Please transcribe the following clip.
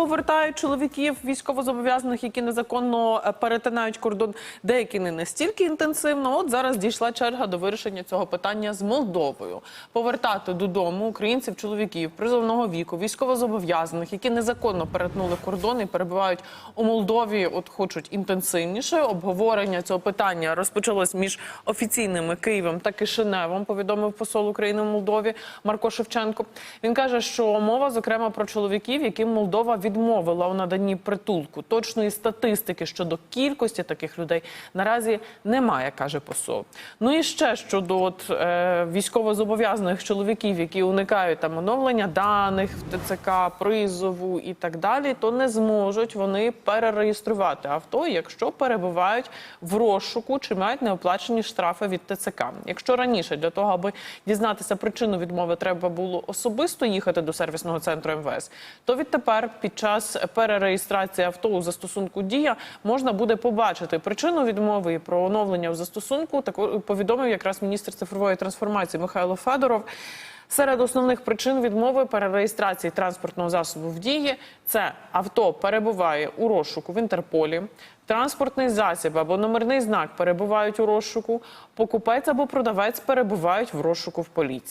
повертають чоловіків військовозобов'язаних, які незаконно е, перетинають кордон. Деякі не настільки інтенсивно. От зараз дійшла черга до вирішення цього питання з Молдовою. Повертати додому українців, чоловіків призовного віку, військовозобов'язаних, які незаконно перетнули кордон і перебувають у Молдові. От хочуть інтенсивніше. Обговорення цього питання розпочалось між офіційними Києвом та Кишиневом. Повідомив посол України в Молдові Марко Шевченко. Він каже, що мова зокрема про чоловіків, яким Молдова відмовила у наданні притулку. Точної статистики щодо кількості таких людей наразі немає, каже посол. Ну і ще щодо от, е, військовозобов'язаних чоловіків, які уникають там оновлення даних в ТЦК, призову і так далі, то не зможуть вони перереєструвати авто, якщо перебувають в розшуку чи мають неоплачені штрафи від ТЦК. Якщо раніше для того, аби дізнатися причину відмови, треба було особисто їхати до сервісного центру МВС, то відтепер під час перереєстрації авто у застосунку Дія можна буде побачити причину відмови про оновлення в застосунку. Таку повідомив якраз міністр цифрової трансформації Михайло Федоров. Серед основних причин відмови перереєстрації транспортного засобу в дії це авто перебуває у розшуку в Інтерполі, транспортний засіб або номерний знак перебувають у розшуку, покупець або продавець перебувають в розшуку в поліції.